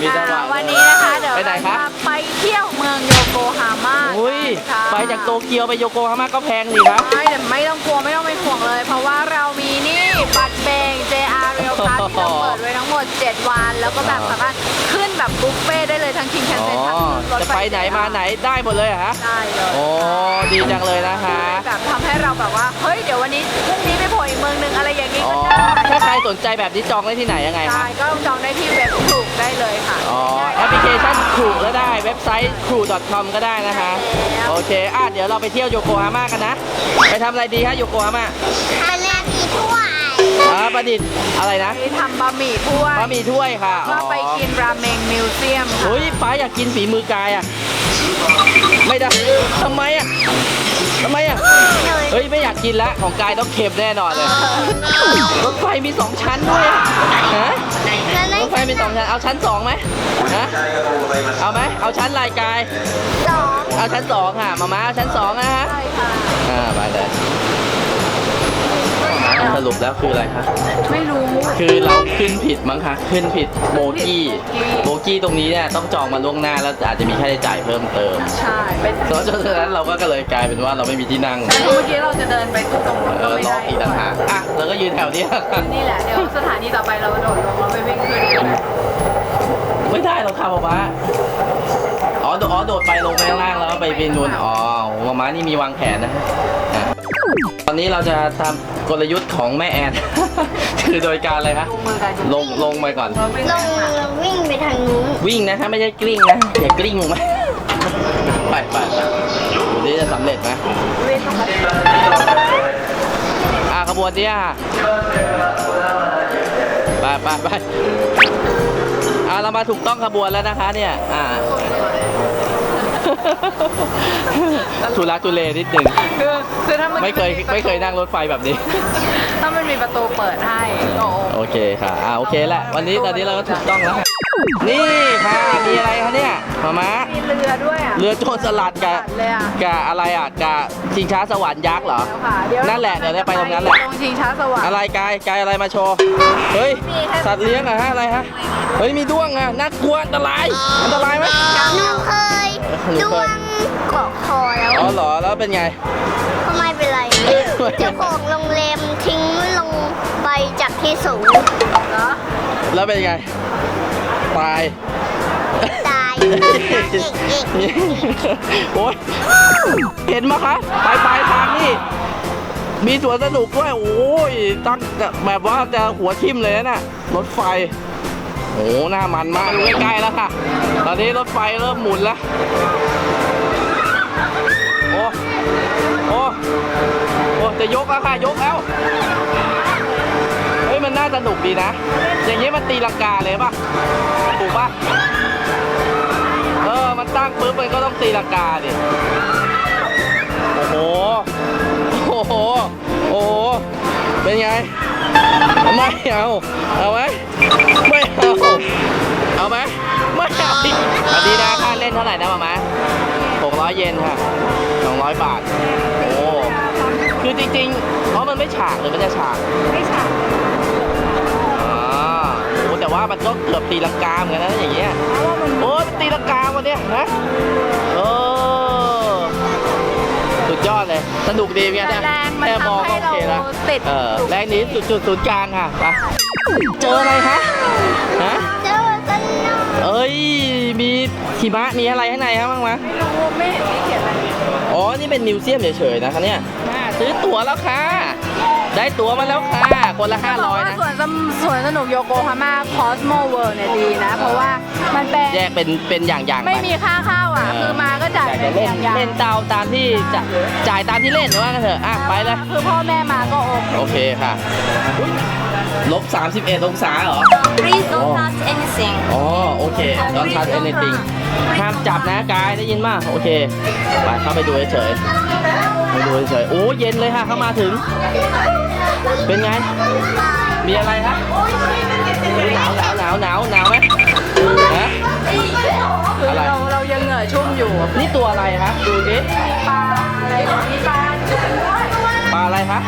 มีจังหวะอ่าวันนี้นะคะเดี๋ยวไปไหนเราคะจะไปเที่ยวเมืองโยโกฮาม่าอุ้ยค่ะไปจากโตเกียวไปโยโกฮาม่าก็แพงดีครับใช่แต่ไม่ต้องกลัวไม่ต้องเป็นห่วงเลย เพราะว่าเรามีนี่บัตรเบง JR Rail Pass ที่เราเปิดไว้ทั้งหมด 7 วัน แล้วก็แบบสามารถขึ้นแบบบุฟเฟ่ต์ได้เลยทั้งคิงแคนอ๋อเซ็นทั้งรถจะไปไหนมาไหนได้หมดเลยเหรอฮะได้เลยโอ้ดีจังเลยนะคะแบบทำให้เราแบบว่าเฮ้ยเดี๋ยววันนี้พรุ่งนี้ไปโผล่อีกเมืองหนึ่งอะไรอย่างนี้อ๋อก็ได้ถ้าใคร สนใจแบบนี้จองได้ที่ไหนยังไงคะใช่ก็จองได้ที่เว็บถูกได้เลยค่ะอ๋อง่ายๆแอปพลิเคชันครูก็ได้เว็บไซต์ crew.com ก็ได้นะคะแล้วโอเคอะเดี๋ยวเราไปเที่ยวโยโกฮาม่ากันนะ ไปทำอะไรดีฮะโยโกฮาม่ามันเรียกมีถ้วยอ่าประดิษฐ์อะไรนะไปทำบะหมี่ถ้วยบะหมี่ถ้วยค่ะก็ไปกินราเมงมิวเซียมค่ะ เฮ้ยป้าอยากกินฝีมือกายอะ ไม่ได้ทำไมอะทำไมอะ เฮ้ยไม่อยากกินละของกายต้องเค็มแน่นอนเลยรถไฟ มีสองชั้นด้วยอะฮะแล้วนั่รนถไฟมีสองชั้น เอาชั้นสองไหมฮะเอาไหมเอาชั้นลายกาย สองเอาชั้นสองค่ะมาม่าเอาชั้นสองนะฮะใช่ค่ะอ่าไปเลย สรุปแล้วคืออะไรคะ ไม่รู้ คือเราขึ้นผิดมั้งคะ ขึ้นผิดโบกี้ โบกี้ตรงนี้เนี่ยต้องจองมาล่วงหน้าแล้วอาจจะมีค่าใช้จ่ายเพิ่มเติม ใช่เป็นเพราะฉะนั้นเราก็เลยกลายเป็นว่าเราไม่มีที่นั่ง เมื่อกี้เราจะเดินไปตู้ตรงนู้นเอก็อไม่รอได้อีกต่างหากอะเราก็ยืนแถวนี้นี่แหละ เดี๋ยวสถานีต่อไปเราโดดลงแล้วไปวิ่งขึ้นกันนะไม่ได้หรอกค่ะป๊าป๊าอ๋อโดดอ๋อโดดไปลงไปข้างล่างแล้วก็ไปเป็นนูนอ๋อป๊าม้านี่มีวางแผนนะอะตอนนี้เราจะทำ กลยุทธ์ของแม่แอน คือโดยการอะไรคะลงมือกันลงลงไปก่อนเราวิ่งลไปงข้างหลังแล้ววิ่งไปทางนู้นวิ่งนะคะไม่ใช่กลิ้งนะอย่ากลิ้งลงไปไปไปไปดูนี่จะสำเร็จไหมวิ่งลงไปอะขบวนเนี้ยค่ะไปไปไปอะเรามาถูกต้องขบวนแล้วนะคะเนี่ย อ่า ทุลักทุเลนิดหนึ่งคือคือถ้ามันไม่เคยไม่เคยนั่งรถไฟแบบนี้ ถ้ามันมีประตูเปิดให้ก็โอเคค่ะอ่าโอเคแหละวันนี้ตอนนี้เราก็ถูกต้องแล้วค่ะนี่ค่ะมีอะไรคะเนี่ยมาม้ามีเรือด้วยอะเรือโจรสลัดกับเลยอะกับอะไรอะกับชิงช้าสวรรค์ยักษ์เหรอแล้วค่ะเดี๋ยวนั่นแหละเดี๋ยวได้ไปตรงนั้นแหละตรงชิงช้าสวรรค์อะไรกายกายอะไรมาโชว์เฮ้ยสัตว์เลี้ยงเหรอะฮะอะไรฮะเฮ้ยมีด้วงอะน่ากลัวอันตรายอันตรายไหมหนูเคย ดวงเกาะคอแล้วอ๋อเหรอแล้วเป็นไง ก็ไม่เป็นไรเจ้าของโรงแรมทิ้งลงไปจากที่สูงเหรอแล้วเป็นไง ตาย ตายเอกเอกโอ้ยเห็นไหมยคะปลายปลายทางนี่ มีสวนสนุกด้วย โอ้ย ตั้งแบบว่าจะหัวทิ่มเลยนะน่ะรถไฟ โอ้หน้ามันมากดูใกล้ๆแล้วค่ะ ตอนนี้รถไฟเริ่มหมุนแล้ว โอ้ โอ้ โอ้ จะยกแล้วค่ะ ยกแล้ว เฮ้ย มันน่าสนุกดีนะ อย่างนี้มันตีลังกาเลยป่ะ ถูกป่ะ เออ มันตั้งปุ๊บมันก็ต้องตีลังกาดิ โอ้โห โอ้โห โอ้โห เป็นไง ไม่เอา เอาไหมไม่เอา เอาไหมไม่เอาสวัสดีนะค่าเล่นเท่าไหร่นะมามา600เยนค่ะ200บาท โอ้ คือจริงๆ เพราะมันไม่ฉากหรือมันจะฉากไม่ใช่อ๋อโอ้แต่ว่ามันก็เกือบตีลังกาเหมือนกันนะอย่างเงี้ยเพราะว่ามันโอ้ยตีลังกาวันเนี้ยนะเออสุด ยอดเลย สนุกดีเหมือนกันแต่นะแรงมันแค่มองทำให้ก็โอเคแล้วเราติดเออแรงนี้จุดจุดศูนย์กลางค่ะไปเจออะไรฮะฮะเจ้าสนุกเอ้ยมีหิมะมีอะไรข้างในครับบ้างมะไม่รู้ไม่เห็นมีเขียนอะไรอ๋อนี่เป็นมิวเซียมเฉยๆนะคะเนี่ยอ่าซื้อตั๋วแล้วค่ะ ได้ตั๋วมาแล้วค่ะ คนละจะบอกว่า500นะสวนสนุกสวนสนุกโยโกฮาม่าคอสโมเวิร์เนี่ยดีนะ เพราะว่ามันเป็นแยกเป็นเป็นอย่างๆไป ไม่มีค่าเข้า อะคือมาก็จ่ายอยากเป็จะนเล่นอย่างๆเล่นตามตามที่จะจ่ายตามที่เล่นว่ากันเถอะอะไปเลยคือพ่อแม่มาก็โอเคโอเคค่ะลบ31องศาเหรอ Please don't touch anything อ๋อโอเค don't touch anything ห้ามจับนะกายได้ยินป่ะโอเคไปเข้าไปดูเฉยๆไปดูเฉยๆโอ้เย็นเลยค่ะเข้ามาถึง เป็นไง มีอะไรฮะหนาวหนาวหนาวหนาวหนาวไหมฮะคืออะไร ชุ่มอยู่ นี่ตัวอะไรฮะดูดิปลาอะไรมีปลาปลาอะไรคะ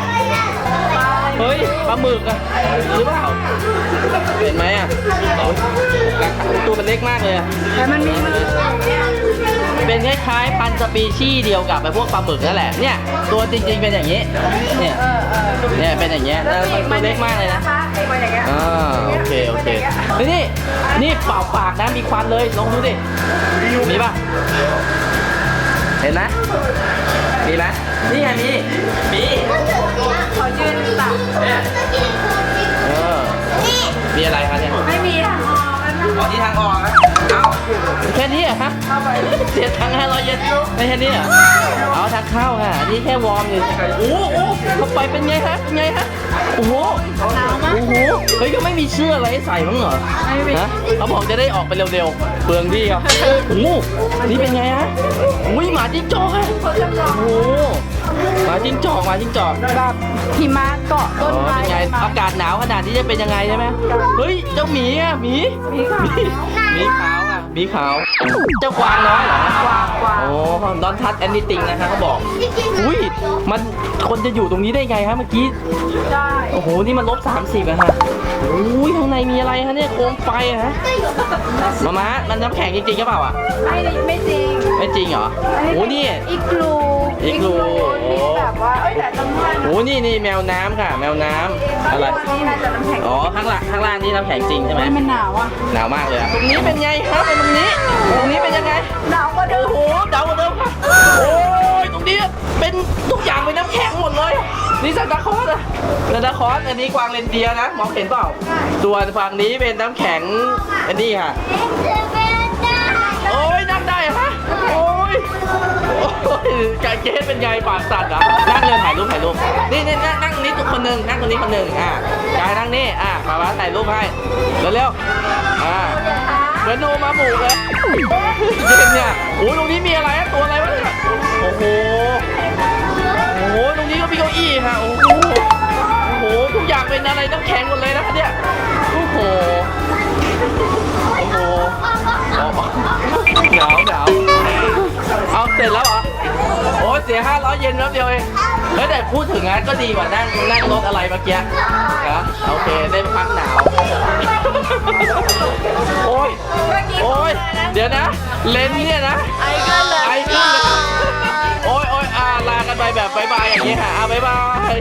เฮ้ยปลาหมึกอะหรือเปล่าเห็นไหมอะโอ้ยกักตัวมันเล็กมากเลยอะแต่มันมีมือเป็นคล้ายๆพันธุ์สปีชีส์เดียวกับไอ้พวกปลาหมึกนั่นแหละเนี่ยตัวจริงๆเป็นอย่างนี้เนี่ยเออเออเนี่ยเป็นอย่างเงี้ยแล้วมันตัวเล็กมากเลยนะปีก มันอย่างเงี้ยอ่าโอเคโอเคเฮ้ยนี่นี่เป่าปากนะมีควันเลยลองดูดิมีป่ะเห็นไหมมีไหมนี่ไงมีมีขอยืนตักเนี่ยเออมีอะไรคะเนี่ยไม่มีทางออกแล้วนะอ๋อที่ทางออกนะเอ้าแค่นี้เหรอฮะเข้าไปเสียตังค์ห้าร้อยเยนไม่แค่นี้เหรอเอาทางเข้าค่ะนี่แค่วอร์มอยู่โอ้โห เข้าไปเป็นไงฮะเป็นไงฮะโอ้โหหนาวมากโอ้โหเฮ้ยก็ไม่มีเสื้ออะไรให้ใส่มั้งเหรอไม่มี ฮะเขาบอกจะได้ออกไปเร็วๆเปลืองที่ครับโอ้โหนี่เป็นไงฮะอุ้ยหมาจิ้งจอกอะเขาจะรอโอ้โหหมาจิ้งจอกหมาจิ้งจอกแบบหิมะเกาะอ๋ต้อนไม้เป็นไงอากาศหนาวขนาดนี้จะเป็นยังไงใช่ไหมเฮ้ยเจ้าหมีอะหมีมีขาวหมีขาวอะหมีขาว เจ้ากวางน้อยเหรอกวางกวาง โอ้ดอนทัชแอนนิติงนะคะเขาบอก อุ้ยมันคนจะอยู่ตรงนี้ได้ไงฮะเมื่อกี้ ได้ โอ้โห นี่มันลบสามสิบอะฮะอุ้ยข้างในมีอะไรฮะเนี่ยโคมไฟอะฮะมามามันน้ำแข็งจริงๆหรือเปล่าอะไม่ไม่จริงไม่จริงเหรอโอ้นี่ อีกลูอีกลู ที่แบบว่า เอ้ยแต่จำนวน โอ้นี่นี่แมวน้ำค่ะ แมวน้ำอะไรนี่น่าจะน้ำแข็งอ๋อข้างล่างข้างล่างนี่น้ำแข็งจริงใช่ไหมมันหนาวอะ หนาวมากเลยอะตรงนี้เป็นไงครับตรงนี้ ตรงนี้เป็นยังไง หนาวกว่าเดิโอ้มโหเดาวกว่าเดิมค่ะโอ้ยตรงนี้เป็นทุกอย่างเป็นน้ำแข็งหมดเลยนี่ซานตาคลอสอะซานตาคลอสอันนี้กวางเรนเดียร์นะมองเห็นเปล่าส่วนฝั่งนี้เป็นน้ำแข็งอันนี้ค่ะ กายเกสเป็นไงปากสั่นเหรอะนั่งเลยถ่ายรูปถ่ายรูปนี่นี่นั่งนั่งตรงนี้คนหนึ่งนั่งตรงนี้คนหนึ่งอะกายนั่งนี่อะมามาถ่ายรูปให้เร็วๆอ่าเหมือนโนมาหมูเลยเย็นเนี่ยโอ้ยตรงนี้มีอะไรตัวอะไรวะเนี่ยโอ้โหโอ้โหตรงนี้ก็มีเก้าอี้ค่ะโอ้โหโอ้โหทุกอย่างเป็นอะไรต้องแข็งหมดเลยนะคะเนี่ยโอ้โหโอ้โหหนาวห เอาเสร็จแล้วเหรอ โอ้เสียห้าร้อยเยนแป๊บเดียวเองเฮ้ยแต่พูดถึงงั้นก็ดีกว่านั่งนั่งรถอะไรเมื่อกี้นะโอเคได้พักหนาว โอ้ย โอ้ย เดี๋ยวนะ เลนส์เนี่ยนะ ไอ้ก็เลยไอ้ขึ้นเลยโอ้ยโอ้ยอ่าลากันไปแบบบายบายอย่างนี้ค่ะอ่าบายบาย